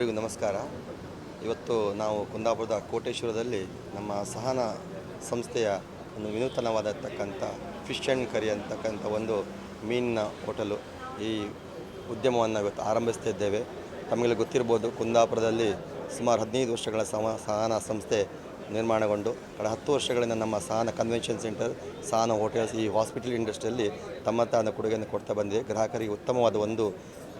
ನಮಸ್ಕಾರ. ಇವತ್ತು ನಾವು ಕುಂದಾಪುರದ ಕೋಟೇಶ್ವರದಲ್ಲಿ ನಮ್ಮ ಸಹನ ಸಂಸ್ಥೆಯ ಒಂದು ವಿನೂತನವಾದತಕ್ಕಂಥ ಫಿಶ್ ಆ್ಯಂಡ್ ಕರಿ ಅಂತಕ್ಕಂಥ ಒಂದು ಮೀನಿನ ಹೋಟೆಲು ಈ ಉದ್ಯಮವನ್ನು ಇವತ್ತು ಆರಂಭಿಸ್ತಾ ಇದ್ದೇವೆ. ತಮಗೆ ಗೊತ್ತಿರ್ಬೋದು ಕುಂದಾಪುರದಲ್ಲಿ ಸುಮಾರು ಹದಿನೈದು ವರ್ಷಗಳ ಸಮ, ಸಹನ ಸಂಸ್ಥೆ ನಿರ್ಮಾಣಗೊಂಡು, ಕಳೆದ ಹತ್ತು ವರ್ಷಗಳಿಂದ ನಮ್ಮ Sahana convention centre Sahana hotels ಈ ಹಾಸ್ಪಿಟಲ್ ಇಂಡಸ್ಟ್ರಿಯಲ್ಲಿ ತಮ್ಮ ತಾನ ಕೊಡುಗೆಯನ್ನು ಕೊಡ್ತಾ ಬಂದಿದೆ. ಗ್ರಾಹಕರಿಗೆ ಉತ್ತಮವಾದ ಒಂದು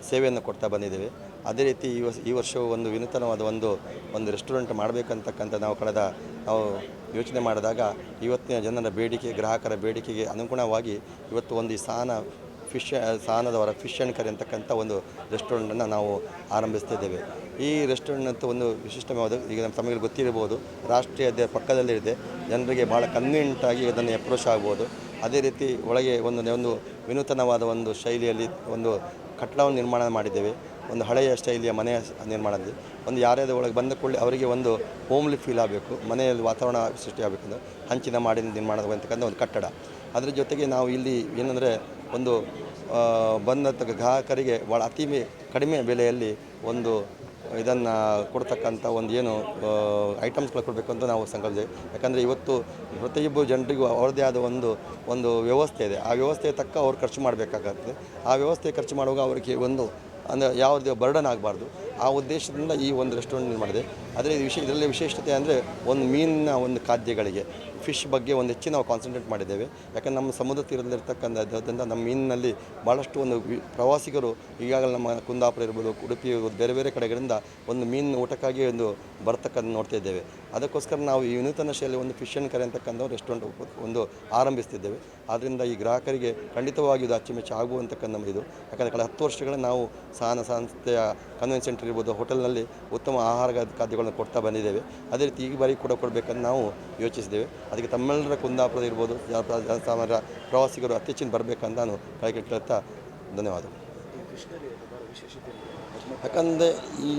ಸೇವೆಯನ್ನು ಕೊಡ್ತಾ ಬಂದಿದ್ದೇವೆ. ಅದೇ ರೀತಿ ಈ ವರ್ಷ, ಈ ವರ್ಷವೂ ಒಂದು ವಿನೂತನವಾದ ಒಂದು ಒಂದು ರೆಸ್ಟೋರೆಂಟ್ ಮಾಡಬೇಕಂತಕ್ಕಂಥ ನಾವು ಕಳೆದ, ನಾವು ಯೋಚನೆ ಮಾಡಿದಾಗ ಇವತ್ತಿನ ಜನರ ಬೇಡಿಕೆ, ಗ್ರಾಹಕರ ಬೇಡಿಕೆಗೆ ಅನುಗುಣವಾಗಿ ಇವತ್ತು ಒಂದು ಈ ಸಹನ ಫಿಶ್ ಸಹನದವರ ಫಿಶ್ ಆ್ಯಂಡ್ ಕರಿ ಅಂತಕ್ಕಂಥ ಒಂದು ರೆಸ್ಟೋರೆಂಟನ್ನು ನಾವು ಆರಂಭಿಸ್ತಿದ್ದೇವೆ ಈ ರೆಸ್ಟೋರೆಂಟ್ ಅಂತೂ ಒಂದು ವಿಶಿಷ್ಟವಾದ, ಈಗ ನಮ್ಮ ತಮಗೆ ಗೊತ್ತಿರಬಹುದು ರಾಷ್ಟ್ರೀಯ ಹೆದ್ದಾರಿ ಪಕ್ಕದಲ್ಲಿದೆ ಜನರಿಗೆ ಭಾಳ ಕನ್ವೀನಿಯಂಟಾಗಿ ಅದನ್ನು ಅಪ್ರೋಚ್ ಆಗ್ಬೋದು. ಅದೇ ರೀತಿ ಒಳಗೆ ಒಂದು ಒಂದು ವಿನೂತನವಾದ ಒಂದು ಶೈಲಿಯಲ್ಲಿ ಒಂದು ಕಟ್ಟಡವನ್ನು ನಿರ್ಮಾಣ ಮಾಡಿದ್ದೇವೆ. ಒಂದು ಹಳೆಯ ಶೈಲಿಯ ಮನೆಯ ನಿರ್ಮಾಣದಲ್ಲಿ ಒಂದು ಯಾರ್ಯಾರು ಒಳಗೆ ಬಂದ ಕೂಡಲೇ ಅವರಿಗೆ ಒಂದು ಹೋಮ್ಲಿ ಫೀಲ್ ಆಗಬೇಕು, ಮನೆಯಲ್ಲಿ ವಾತಾವರಣ ಸೃಷ್ಟಿ ಆಗಬೇಕಂದ್ರೆ ಹಂಚಿನ ಮಾಡಿ ನಿರ್ಮಾಣವಾಗಿರ್ತಕ್ಕಂಥ ಒಂದು ಕಟ್ಟಡ. ಅದರ ಜೊತೆಗೆ ನಾವು ಇಲ್ಲಿ ಏನಂದರೆ ಒಂದು ಬಂದಂಥ ಗ್ರಾಹಕರಿಗೆ ಭಾಳ ಅತಿಮೆ ಕಡಿಮೆ ಬೆಲೆಯಲ್ಲಿ ಒಂದು ಇದನ್ನು ಕೊಡ್ತಕ್ಕಂಥ ಒಂದು ಏನು ಐಟಮ್ಸ್ಗಳು ಕೊಡಬೇಕು ಅಂತ ನಾವು ಸಂಕಲ್ಪಿಸಿದೆ ಯಾಕಂದರೆ ಇವತ್ತು ಪ್ರತಿಯೊಬ್ಬರು ಜನರಿಗೂ ಅವ್ರದ್ದೇ ಆದ ಒಂದು ಒಂದು ವ್ಯವಸ್ಥೆ ಇದೆ. ಆ ವ್ಯವಸ್ಥೆಗೆ ತಕ್ಕ ಅವ್ರು ಖರ್ಚು ಮಾಡಬೇಕಾಗತ್ತೆ ಆ ವ್ಯವಸ್ಥೆ ಖರ್ಚು ಮಾಡುವಾಗ ಅವರಿಗೆ ಒಂದು, ಅಂದರೆ ಯಾವುದೇ ಬರ್ಡನ್ ಆಗಬಾರ್ದು. ಆ ಉದ್ದೇಶದಿಂದ ಈ ಒಂದು ರೆಸ್ಟೋರೆಂಟ್ ಮಾಡಿದೆ ಆದರೆ ವಿಶೇಷ ಇದರಲ್ಲಿ ವಿಶೇಷತೆ ಅಂದರೆ ಒಂದು ಮೀನಿನ ಒಂದು ಖಾದ್ಯಗಳಿಗೆ. ಫಿಶ್ ಬಗ್ಗೆ ಒಂದು ಹೆಚ್ಚಿನ ನಾವು ಕಾನ್ಸಂಟ್ರೇಟ್ ಮಾಡಿದ್ದೇವೆ. ಯಾಕಂದರೆ ನಮ್ಮ ಸಮುದ್ರ ತೀರದಲ್ಲಿರ್ತಕ್ಕಂಥದ್ದರಿಂದ ನಮ್ಮ ಮೀನಿನಲ್ಲಿ ಭಾಳಷ್ಟು ಒಂದು ಪ್ರವಾಸಿಗರು, ಈಗಾಗಲೇ ನಮ್ಮ ಕುಂದಾಪುರ ಇರ್ಬೋದು, ಉಡುಪಿ ಇರ್ಬೋದು, ಬೇರೆ ಬೇರೆ ಕಡೆಗಳಿಂದ ಒಂದು ಮೀನು ಊಟಕ್ಕಾಗಿ ಒಂದು ಬರ್ತಕ್ಕಂಥ ನೋಡ್ತಾ ಇದ್ದೇವೆ. ಅದಕ್ಕೋಸ್ಕರ ನಾವು ಈ ವಿನೂತನ ಶೈಲಿ ಒಂದು ಫಿಶ್ ಆ್ಯಂಡ್ ಕರೆ ಅಂತಕ್ಕಂಥ ರೆಸ್ಟೋರೆಂಟ್ ಒಂದು ಆರಂಭಿಸ್ತಿದ್ದೇವೆ. ಆದ್ದರಿಂದ ಈ ಗ್ರಾಹಕರಿಗೆ ಖಂಡಿತವಾಗಿ ಇದು ಅಚ್ಚುಮೆಚ್ಚು ಆಗುವಂತಕ್ಕಂಥ ಇದು. ಯಾಕಂದರೆ ಕಳೆದ ಹತ್ತು ವರ್ಷಗಳ ನಾವು ಸಹನ ಸಂಸ್ಥೆಯ ಕನ್ವೆನ್ಷನ್ ಸೆಂಟರ್ ಇರ್ಬೋದು, ಹೋಟೆಲ್ನಲ್ಲಿ ಉತ್ತಮ ಆಹಾರ ಖಾದ್ಯಗಳನ್ನು ಕೊಡ್ತಾ ಬಂದಿದ್ದೇವೆ. ಅದೇ ರೀತಿ ಈ ಬಾರಿ ಕೂಡ ಕೊಡಬೇಕಂತ ನಾವು ಯೋಚಿಸಿದ್ದೇವೆ. ಅದಕ್ಕೆ ತಮ್ಮೆಲ್ಲರ ಕುಂದಾಪುರದ ಇರ್ಬೋದು, ಜನ- ಜನಸಾಮಾನ್ಯರ ಪ್ರವಾಸಿಗರು ಅತ್ಯಚ್ಚಿನ ಬರಬೇಕಂತ ನಾನು ಕೈ ಕೇಳ್ತಾ ಧನ್ಯವಾದ ಯಾಕಂದರೆ ಈ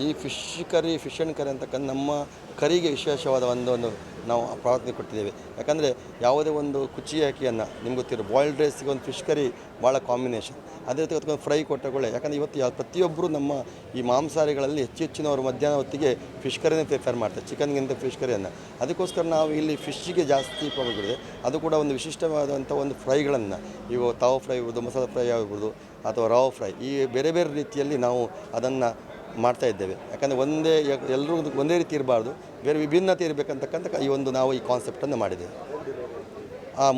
ಈ fish curry, fish and curry ಅಂತಕ್ಕಂಥ ನಮ್ಮ ಕರಿಗೆ ವಿಶೇಷವಾದ ಒಂದು ನಾವು ಪ್ರಾರ್ಥನೆ ಕೊಟ್ಟಿದ್ದೇವೆ. ಯಾಕಂದರೆ ಯಾವುದೇ ಒಂದು ಕುಚ್ಚಿ ಅಕ್ಕಿಯನ್ನು ನಿಮ್ಗೆ ಗೊತ್ತಿರೋ ಬಾಯ್ಲ್ಡ್ ರೈಸ್ಗೆ ಒಂದು ಫಿಶ್ ಕರಿ ಭಾಳ ಕಾಂಬಿನೇಷನ್ ಅದೇ ರೀತಿ ಅದಕ್ಕೊಂದು ಫ್ರೈ ಕೊಟ್ಟಕೊಳ್ಳೆ ಯಾಕಂದರೆ ಇವತ್ತು ಯಾವ ಪ್ರತಿಯೊಬ್ಬರು ನಮ್ಮ ಈ ಮಾಂಸಾಹಾರಿಗಳಲ್ಲಿ ಹೆಚ್ಚು ಹೆಚ್ಚಿನವರು ಮಧ್ಯಾಹ್ನ ಹೊತ್ತಿಗೆ ಫಿಶ್ ಕರಿನೇ ಪ್ರಿಫರ್ ಮಾಡ್ತಾರೆ. ಚಿಕನ್ಗಿಂತ ಫಿಶ್ ಕರಿಯನ್ನು. ಅದಕ್ಕೋಸ್ಕರ ನಾವು ಇಲ್ಲಿ ಫಿಶ್ಗೆ ಜಾಸ್ತಿ ಪ್ರಾಬ್ಲಮ್ ಅದು ಕೂಡ ಒಂದು ವಿಶಿಷ್ಟವಾದಂಥ ಒಂದು ಫ್ರೈಗಳನ್ನು. ಇವು ತಾವು ಫ್ರೈ ಇರ್ಬೋದು ಮಸಾಲೆ ಫ್ರೈ ಆಗಿರ್ಬೋದು ಅಥವಾ ರಾವ್ ಫ್ರೈ ಈ ಬೇರೆ ಬೇರೆ ರೀತಿಯಲ್ಲಿ ನಾವು ಅದನ್ನು ಮಾಡ್ತಾ ಇದ್ದೇವೆ. ಯಾಕಂದರೆ ಒಂದೇ ಎಲ್ಲರೂ ಒಂದೇ ರೀತಿ ಇರಬಾರ್ದು. ಬೇರೆ ವಿಭಿನ್ನತೆ ಇರಬೇಕಂತಕ್ಕಂಥ ಈ ಒಂದು ನಾವು ಈ ಕಾನ್ಸೆಪ್ಟನ್ನು ಮಾಡಿದ್ದೇವೆ.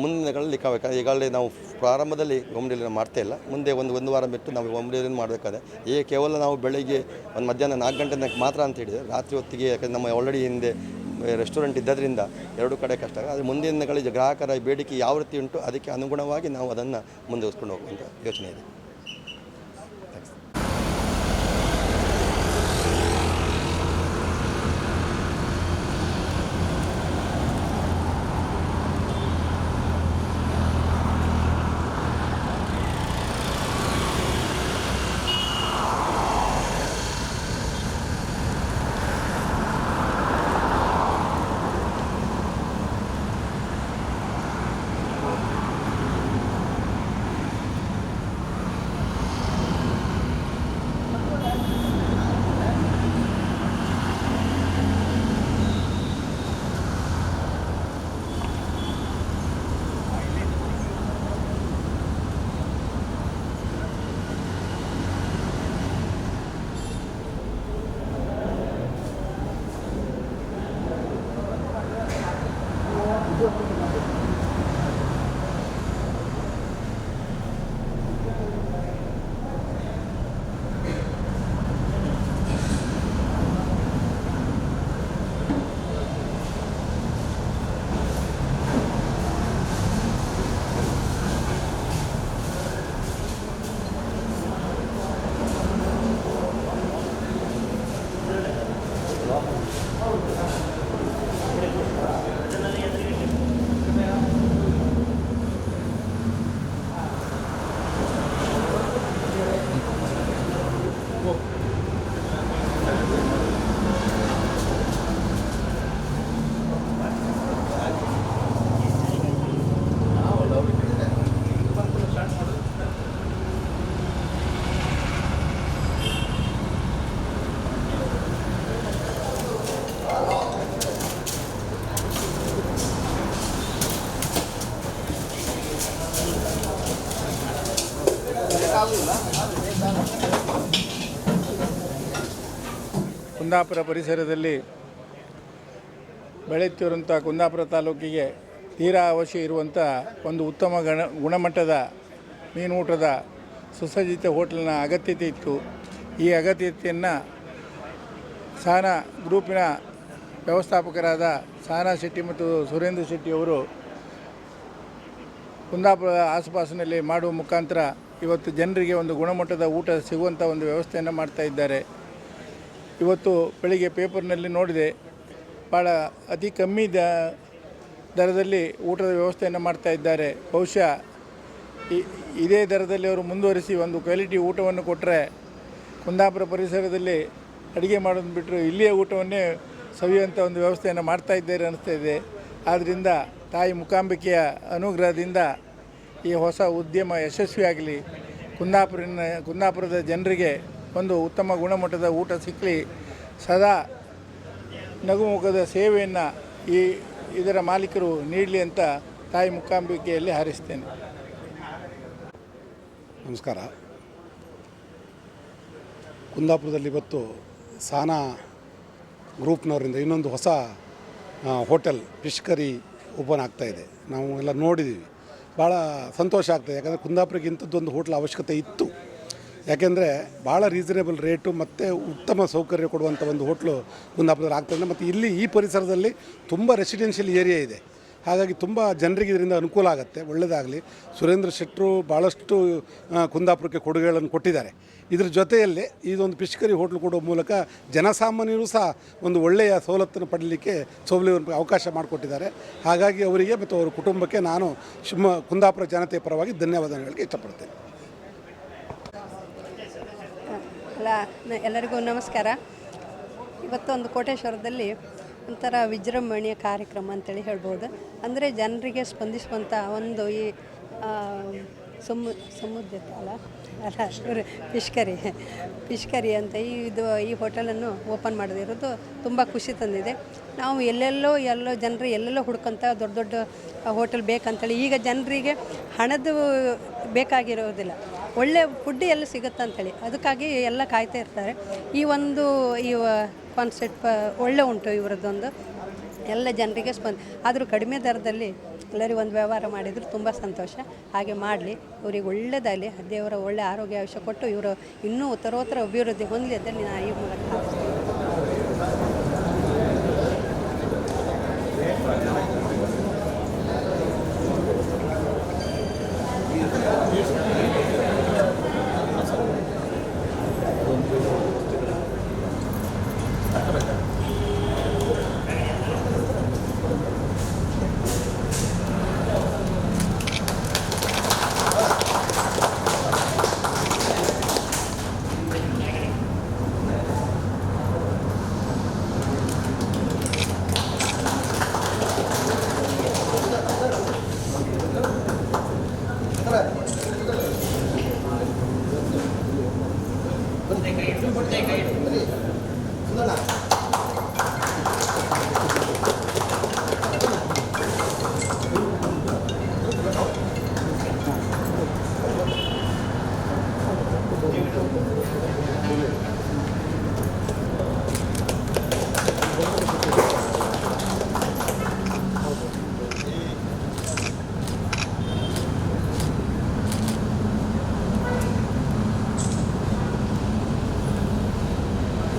ಮುಂದಿನ ದಿನಗಳಲ್ಲಿ ಕಾವ ಈಗಾಗಲೇ ನಾವು ಪ್ರಾರಂಭದಲ್ಲಿ ಹೋಮ್ ಡೆಲಿವರಿ ಮಾಡ್ತಾ ಇಲ್ಲ. ಮುಂದೆ ಒಂದು ಒಂದು ವಾರ ಬಿಟ್ಟು ನಾವು ಹೋಮ್ ಡೆಲಿವರಿ ಮಾಡಬೇಕಾದ್ರೆ. ಈಗ ಕೇವಲ ನಾವು ಬೆಳಗ್ಗೆ ಒಂದು ಮಧ್ಯಾಹ್ನ ನಾಲ್ಕು ಗಂಟೆ ಮಾತ್ರ ಅಂತ ಹೇಳಿದರೆ, ರಾತ್ರಿ ಹೊತ್ತಿಗೆ ಯಾಕಂದರೆ ನಮ್ಮ ಆಲ್ರೆಡಿ ಹಿಂದೆ ರೆಸ್ಟೋರೆಂಟ್ ಇದ್ದದ್ರಿಂದ ಎರಡು ಕಡೆ ಕಷ್ಟ ಆದರೆ ಮುಂದಿನ ದಿನಗಳಲ್ಲಿ ಗ್ರಾಹಕರ ಬೇಡಿಕೆ ಯಾವ ರೀತಿ ಉಂಟು, ಅದಕ್ಕೆ ಅನುಗುಣವಾಗಿ ನಾವು ಅದನ್ನು ಮುಂದುವರಿಸ್ಕೊಂಡು ಹೋಗುವಂಥ ಯೋಚನೆ ಇದೆ. ಕುಂದಾಪುರ ಪರಿಸರದಲ್ಲಿ ಬೆಳೆಯುತ್ತಿರುವಂಥ ಕುಂದಾಪುರ ತಾಲೂಕಿಗೆ ತೀರಾ ಅವಶ್ಯ ಇರುವಂಥ ಒಂದು ಉತ್ತಮ ಗಣ ಗುಣಮಟ್ಟದ ಮೀನು ಊಟದ ಸುಸಜ್ಜಿತ ಹೋಟೆಲ್ನ ಅಗತ್ಯತೆ ಇತ್ತು. ಈ ಅಗತ್ಯತೆಯನ್ನು ಸಾನ ಗ್ರೂಪಿನ ವ್ಯವಸ್ಥಾಪಕರಾದ ಸಾನಾ ಶೆಟ್ಟಿ ಮತ್ತು ಸುರೇಂದ್ರ ಶೆಟ್ಟಿಯವರು ಕುಂದಾಪುರ ಆಸುಪಾಸಿನಲ್ಲಿ ಮಾಡುವ ಮುಖಾಂತರ ಇವತ್ತು ಜನರಿಗೆ ಒಂದು ಗುಣಮಟ್ಟದ ಊಟ ಸಿಗುವಂಥ ಒಂದು ವ್ಯವಸ್ಥೆಯನ್ನು ಮಾಡ್ತಾ ಇದ್ದಾರೆ. ಇವತ್ತು ಬೆಳಿಗ್ಗೆ ಪೇಪರ್ನಲ್ಲಿ ನೋಡಿದೆ ಭಾಳ ಅತಿ ಕಮ್ಮಿ ದ, ದರದಲ್ಲಿ ಊಟದ ವ್ಯವಸ್ಥೆಯನ್ನು ಮಾಡ್ತಾ ಇದ್ದಾರೆ. ಬಹುಶಃ ಇದೇ ದರದಲ್ಲಿ ಅವರು ಮುಂದುವರಿಸಿ ಒಂದು ಕ್ವಾಲಿಟಿ ಊಟವನ್ನು ಕೊಟ್ಟರೆ ಕುಂದಾಪುರ ಪರಿಸರದಲ್ಲಿ ಅಡುಗೆ ಮಾಡೋದು ಬಿಟ್ಟರು ಇಲ್ಲಿಯ ಊಟವನ್ನೇ ಸವಿಯುವಂಥ ಒಂದು ವ್ಯವಸ್ಥೆಯನ್ನು ಮಾಡ್ತಾ ಇದ್ದಾರೆ ಅನ್ನಿಸ್ತಾ ಇದೆ. ಆದ್ದರಿಂದ ತಾಯಿ ಮುಖಾಂಬಿಕೆಯ ಅನುಗ್ರಹದಿಂದ ಈ ಹೊಸ ಉದ್ಯಮ ಯಶಸ್ವಿಯಾಗಲಿ. ಕುಂದಾಪುರಿನ, ಕುಂದಾಪುರದ ಜನರಿಗೆ ಒಂದು ಉತ್ತಮ ಗುಣಮಟ್ಟದ ಊಟ ಸಿಕ್ಕಲಿ, ಸದಾ ನಗುಮುಖದ ಸೇವೆಯನ್ನು ಈ ಇದರ ಮಾಲೀಕರು ನೀಡಲಿ ಅಂತ ತಾಯಿ ಮುಖಾಂಬಿಕೆಯಲ್ಲಿ ಹಾರಿಸ್ತೇನೆ. ನಮಸ್ಕಾರ. ಕುಂದಾಪುರದಲ್ಲಿ ಇವತ್ತು ಸಾನಾ ಗ್ರೂಪ್ನವರಿಂದ ಇನ್ನೊಂದು ಹೊಸ ಹೋಟೆಲ್ ಫಿಶ್ ಕರಿ ಓಪನ್ ಆಗ್ತಾ ಇದೆ. ನಾವು ಎಲ್ಲ ನೋಡಿದ್ದೀವಿ ಭಾಳ ಸಂತೋಷ ಆಗ್ತದೆ. ಯಾಕಂದರೆ ಕುಂದಾಪುರಕ್ಕೆ ಇಂಥದ್ದೊಂದು ಹೋಟ್ಲ್ ಅವಶ್ಯಕತೆ ಇತ್ತು. ಯಾಕೆಂದರೆ ಭಾಳ ರೀಸನೇಬಲ್ ರೇಟು ಮತ್ತು ಉತ್ತಮ ಸೌಕರ್ಯ ಕೊಡುವಂಥ ಒಂದು ಹೋಟ್ಲು ಕುಂದಾಪುರದಲ್ಲಿ ಆಗ್ತದೆ ಮತ್ತು ಇಲ್ಲಿ ಈ ಪರಿಸರದಲ್ಲಿ ತುಂಬ ರೆಸಿಡೆನ್ಷಿಯಲ್ ಏರಿಯಾ ಇದೆ. ಹಾಗಾಗಿ ತುಂಬ ಜನರಿಗೆ ಇದರಿಂದ ಅನುಕೂಲ ಆಗುತ್ತೆ ಒಳ್ಳೆಯದಾಗಲಿ ಸುರೇಂದ್ರ ಶೆಟ್ಟರು ಭಾಳಷ್ಟು ಕುಂದಾಪುರಕ್ಕೆ ಕೊಡುಗೆಗಳನ್ನು ಕೊಟ್ಟಿದ್ದಾರೆ. ಇದರ ಜೊತೆಯಲ್ಲಿ ಇದೊಂದು ಪಿಷ್ಕರಿ ಕರಿ ಹೋಟ್ಲು ಕೊಡುವ ಮೂಲಕ ಜನಸಾಮಾನ್ಯರು ಸಹ ಒಂದು ಒಳ್ಳೆಯ ಸವಲತ್ತನ್ನು ಪಡೀಲಿಕ್ಕೆ ಸೌಲಭ್ಯ ಅವಕಾಶ ಮಾಡಿಕೊಟ್ಟಿದ್ದಾರೆ. ಹಾಗಾಗಿ ಅವರಿಗೆ ಮತ್ತು ಅವರ ಕುಟುಂಬಕ್ಕೆ ನಾನು ಶಿವಮ ಕುಂದಾಪುರ ಜನತೆಯ ಪರವಾಗಿ ಧನ್ಯವಾದಗಳಿಗೆ ಇಷ್ಟಪಡ್ತೇನೆ ಅಲ್ಲ ನ- ಎಲ್ಲರಿಗೂ ನಮಸ್ಕಾರ. ಇವತ್ತೊಂದು ಕೋಟೇಶ್ವರದಲ್ಲಿ ಒಂಥರ ವಿಜೃಂಭಣೆಯ ಕಾರ್ಯಕ್ರಮ ಅಂತೇಳಿ ಹೇಳ್ಬೋದು. ಅಂದರೆ ಜನರಿಗೆ ಸ್ಪಂದಿಸುವಂಥ ಒಂದು ಈ ಸಮು ಸಮುದ್ರ ಅಲ್ಲ? ಅಲ್ಲ ಇವರು ಫಿಶ್ಕರಿ ಫಿಶ್ಕರಿ ಅಂತ ಈ ಇದು, ಈ ಹೋಟೆಲನ್ನು ಓಪನ್ ಮಾಡದಿರೋದು ತುಂಬ ಖುಷಿ ತಂದಿದೆ. ನಾವು ಎಲ್ಲೆಲ್ಲೋ, ಎಲ್ಲೋ ಜನರು ಎಲ್ಲೆಲ್ಲೋ ಹುಡ್ಕೊಂತ ದೊಡ್ಡ ದೊಡ್ಡ ಹೋಟೆಲ್ ಬೇಕಂತೇಳಿ ಈಗ ಜನರಿಗೆ ಹಣದ್ದು ಬೇಕಾಗಿರೋದಿಲ್ಲ. ಒಳ್ಳೆ ಫುಡ್ ಎಲ್ಲ ಸಿಗುತ್ತೆ ಅಂತೇಳಿ. ಅದಕ್ಕಾಗಿ ಎಲ್ಲ ಕಾಯ್ತಾ ಇರ್ತಾರೆ. ಈ ಒಂದು ಈ ಕಾನ್ಸೆಪ್ಟ್ ಒಳ್ಳೆ ಉಂಟು ಇವರದ್ದೊಂದು. ಎಲ್ಲ ಜನರಿಗೆ ಸ್ಪಂದ, ಆದರೂ ಕಡಿಮೆ ದರದಲ್ಲಿ ಎಲ್ಲರಿಗೂ ಒಂದು ವ್ಯವಹಾರ ಮಾಡಿದ್ರು ತುಂಬ ಸಂತೋಷ. ಹಾಗೆ ಮಾಡಲಿ. ಇವರಿಗೆ ಒಳ್ಳೆಯದಾಗಲಿ ದೇವರ ಒಳ್ಳೆ ಆರೋಗ್ಯ ಆಯುಷ್ಯ ಕೊಟ್ಟು ಇವರು ಇನ್ನೂ ಉತ್ತರೋತ್ತರ ಅಭಿವೃದ್ಧಿ ಹೊಂದಲಿ. ಅದರಲ್ಲಿ ನಾನು ಈ ಮೂಲಕ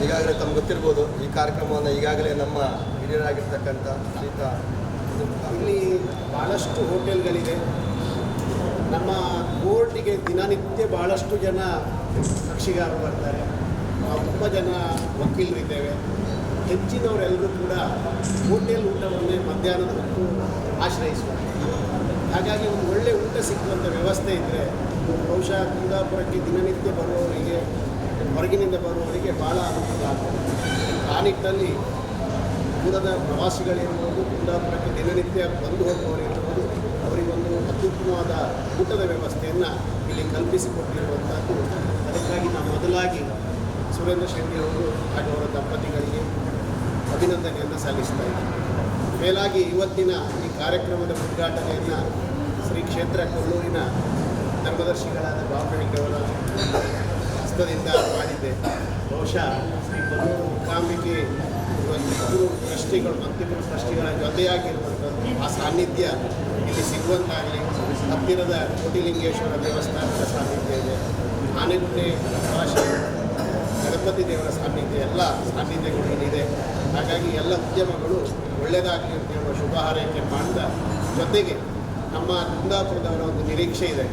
ಈಗಾಗಲೇ ತಮ್ಗೆ ಗೊತ್ತಿರ್ಬೋದು, ಈ ಕಾರ್ಯಕ್ರಮವನ್ನು ಈಗಾಗಲೇ ನಮ್ಮ ಹಿರಿಯರಾಗಿರ್ತಕ್ಕಂಥ ಶ್ರೀತ ಇಲ್ಲಿ ಭಾಳಷ್ಟು ಹೋಟೆಲ್ಗಳಿವೆ. ನಮ್ಮ ಬೋರ್ಡಿಗೆ ದಿನನಿತ್ಯ ಭಾಳಷ್ಟು ಜನ ಕಕ್ಷಿಗಾರರು ಬರ್ತಾರೆ. ತುಂಬ ಜನ ವಕೀಲರು ಇದ್ದೇವೆ ಹೆಚ್ಚಿನವರೆಲ್ಲರೂ ಕೂಡ ಹೋಟೆಲ್ ಊಟವನ್ನೇ ಮಧ್ಯಾಹ್ನದ ಹೊತ್ತು ಆಶ್ರಯಿಸುತ್ತಾರೆ. ಹಾಗಾಗಿ ಒಂದು ಒಳ್ಳೆ ಊಟ ಸಿಕ್ಕುವಂಥ ವ್ಯವಸ್ಥೆ ಇದ್ದರೆ ಬಹುಶಃ ಕುಂದಾಪುರಕ್ಕೆ ದಿನನಿತ್ಯ ಬರುವವರಿಗೆ ಹೊರಗಿನಿಂದ ಬರುವವರಿಗೆ ಭಾಳ ಅನುಕೂಲ ಆಗ್ತದೆ. ಆ ನಿಟ್ಟಿನಲ್ಲಿ ದೂರದ ಪ್ರವಾಸಿಗಳಿರ್ಬೋದು ಕುಂದಾಪುರಕ್ಕೆ ದಿನನಿತ್ಯ ಬಂದು ಹೋಗುವವರಿರ್ಬೋದು ಅವರಿಗೊಂದು ಅತ್ಯುತ್ತಮವಾದ ಊಟದ ವ್ಯವಸ್ಥೆಯನ್ನು ಇಲ್ಲಿ ಕಲ್ಪಿಸಿಕೊಟ್ಟಿರುವಂಥದ್ದು ಅದಕ್ಕಾಗಿ ನಾನು ಮೊದಲಾಗಿ ಸುರೇಂದ್ರ ಶೆಟ್ಟಿ ಅವರು ಹಾಗೂ ಅವರ ದಂಪತಿಗಳಿಗೆ ಅಭಿನಂದನೆಯನ್ನು ಸಲ್ಲಿಸ್ತಾ ಇದ್ದೀನಿ ಮೇಲಾಗಿ ಇವತ್ತಿನ ಈ ಕಾರ್ಯಕ್ರಮದ ಉದ್ಘಾಟನೆಯನ್ನು ಶ್ರೀ ಕ್ಷೇತ್ರ ಕೊಲ್ಲೂರಿನ ಧರ್ಮದರ್ಶಿಗಳಾದ ಬಾಬು ಅವರ ಹಸ್ತದಿಂದ ಮಾಡಿದ್ದೆ. ಬಹುಶಃ ಶ್ರೀ ಮೂಕಾಂಬಿಕೆ ಇಬ್ಬರು ಸೃಷ್ಟಿಗಳು ಮತ್ತಿಬ್ಬರು ಸೃಷ್ಟಿಗಳ ಜೊತೆಯಾಗಿರುವಂಥದ್ದು ಆ ಸಾನ್ನಿಧ್ಯ ಇಲ್ಲಿ ಸಿಗುವಂತಾಗಲಿ. ಹತ್ತಿರದ ಕೋಟಿಲಿಂಗೇಶ್ವರ ದೇವಸ್ಥಾನದ ಸಾನ್ನಿಧ್ಯ ಇದೆ. ಆನೆಗುಡ್ಡೆ ಭಾಷೆ ಗಣಪತಿ ದೇವರ ಸಾನ್ನಿಧ್ಯ, ಎಲ್ಲ ಸಾನ್ನಿಧ್ಯಗಳು ಏನಿದೆ ಹಾಗಾಗಿ ಎಲ್ಲ ಉದ್ಯಮಗಳು ಒಳ್ಳೆಯದಾಗಲಿ ಅಂತ ಹೇಳುವ ಶುಭ ಹಾರೈಕೆ ಮಾಡಿದ ಜೊತೆಗೆ ನಮ್ಮ ಕುಂದಾಪುರದವರ ಒಂದು ನಿರೀಕ್ಷೆ ಇದೆ.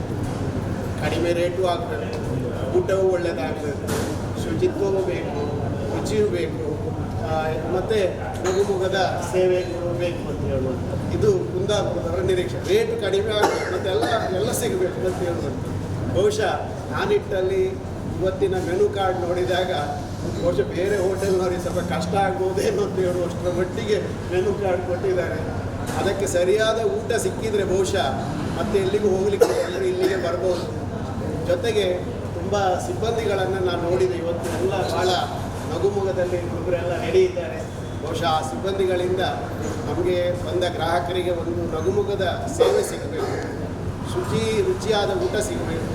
ಕಡಿಮೆ ರೇಟು ಆಗಬೇಕು ಊಟವೂ ಒಳ್ಳೆಯದಾಗಬೇಕು ಶುಚಿತ್ವವೂ ಬೇಕು, ರುಚಿಯೂ ಬೇಕು ಮತ್ತು ಮುಗುಮುಗದ ಸೇವೆ ಬೇಕು ಅಂತ ಹೇಳುವಂಥ ಇದು ಕುಂದಾಪುರದವರ ನಿರೀಕ್ಷೆ ರೇಟ್ ಕಡಿಮೆ ಆಗಬೇಕು ಮತ್ತು ಎಲ್ಲ ಎಲ್ಲ ಸಿಗಬೇಕು ಅಂತ ಹೇಳುವಂಥ ಬಹುಶಃ ನಾನಿಟ್ಟಲ್ಲಿ ಇವತ್ತಿನ ಮೆನು ಕಾರ್ಡ್ ನೋಡಿದಾಗ, ಬಹುಶಃ ಬೇರೆ ಹೋಟೆಲ್ನವ್ರಿಗೆ ಸ್ವಲ್ಪ ಕಷ್ಟ ಆಗ್ಬೋದೇನೋ ಅಂತ ಹೇಳುವಷ್ಟರ ಮಟ್ಟಿಗೆ ಮೆನು ಕಾರ್ಡ್ ಕೊಟ್ಟಿದ್ದಾರೆ. ಅದಕ್ಕೆ ಸರಿಯಾದ ಊಟ ಸಿಕ್ಕಿದರೆ ಬಹುಶಃ ಮತ್ತೆ ಎಲ್ಲಿಗೂ ಹೋಗಲಿಕ್ಕೆ ಇಲ್ಲಿಗೆ ಬರ್ಬೋದು. ಜೊತೆಗೆ ತುಂಬ ಸಿಬ್ಬಂದಿಗಳನ್ನು ನಾನು ನೋಡಿದೆ ಇವತ್ತು. ಎಲ್ಲ ಭಾಳ ನಗುಮುಗದಲ್ಲಿ ಒಬ್ಬರೆಲ್ಲ ಇದ್ದಾರೆ ಬಹುಶಃ ಆ ಸಿಬ್ಬಂದಿಗಳಿಂದ ನಮಗೆ ಬಂದ ಗ್ರಾಹಕರಿಗೆ ಒಂದು ನಗುಮುಗದ ಸೇವೆ ಸಿಗಬೇಕು. ಶುಚಿ, ರುಚಿಯಾದ ಊಟ ಸಿಗಬೇಕು.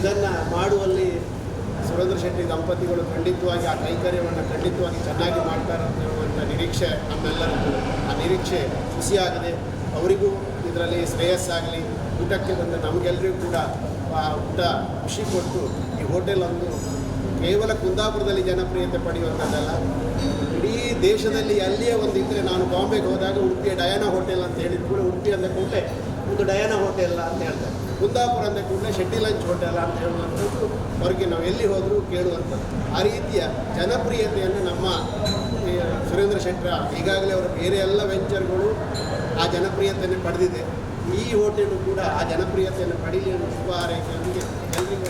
ಇದನ್ನು ಮಾಡುವಲ್ಲಿ ಸುರೇಂದ್ರ ಶೆಟ್ಟಿ ದಂಪತಿಗಳು ಖಂಡಿತವಾಗಿ ಆ ಕೈಕರ್ಯವನ್ನು ಖಂಡಿತವಾಗಿ ಚೆನ್ನಾಗಿ ಮಾಡ್ತಾರೆ ಅಂತ ಹೇಳುವಂಥ ನಿರೀಕ್ಷೆ ನಮ್ಮೆಲ್ಲರಿಗೂ. ಆ ನಿರೀಕ್ಷೆ ಖುಷಿಯಾಗಿದೆ ಅವರಿಗೂ ಇದರಲ್ಲಿ ಶ್ರೇಯಸ್ಸಾಗಲಿ. ಊಟಕ್ಕೆ ಬಂದ ನಮಗೆಲ್ಲರಿಗೂ ಕೂಡ ಆ ಊಟ ಖುಷಿ ಕೊಟ್ಟು ಈ ಹೋಟೆಲ್ ಒಂದು ಕೇವಲ ಕುಂದಾಪುರದಲ್ಲಿ ಜನಪ್ರಿಯತೆ ಪಡೆಯುವಂಥದ್ದಲ್ಲ, ಇಡೀ ದೇಶದಲ್ಲಿ ಅಲ್ಲಿಯೇ ಒಂದು ಇದ್ದರೆ ನಾನು ಬಾಂಬೆಗೆ ಹೋದಾಗ ಉಡುಪಿಯ ಡಯಾನಾ ಹೋಟೆಲ್ ಅಂತ ಹೇಳಿದ ಕೂಡ ಉಡುಪಿ ಅಂದ ಕೂಡಲೇ ಒಂದು ಡಯಾನಾ ಹೋಟೆಲ್ ಅಂತ ಹೇಳ್ತಾರೆ. ಕುಂದಾಪುರ ಅಂದ ಕೂಡಲೇ ಶೆಟ್ಟಿ ಲಂಚ್ ಹೋಟೆಲ್ ಅಂತ ಹೇಳುವಂಥದ್ದು ಹೊರಗೆ ನಾವು ಎಲ್ಲಿ ಹೋದರೂ ಕೇಳುವಂಥದ್ದು. ಆ ರೀತಿಯ ಜನಪ್ರಿಯತೆಯನ್ನು ನಮ್ಮ ಸುರೇಂದ್ರ ಶೆಟ್ಟರ ಈಗಾಗಲೇ ಅವರ ಬೇರೆ ಎಲ್ಲ ವೆಂಚರ್ಗಳು ಆ ಜನಪ್ರಿಯತೆಯನ್ನು ಪಡೆದಿದೆ. ಈ ಹೋಟೆಲು ಕೂಡ ಆ ಜನಪ್ರಿಯತೆಯನ್ನು ಪಡೀಲಿ ಅನ್ನೋ ಶುಭ ಹಾರೈಕೆಯೊಂದಿಗೆ ಎಲ್ರಿಗೂ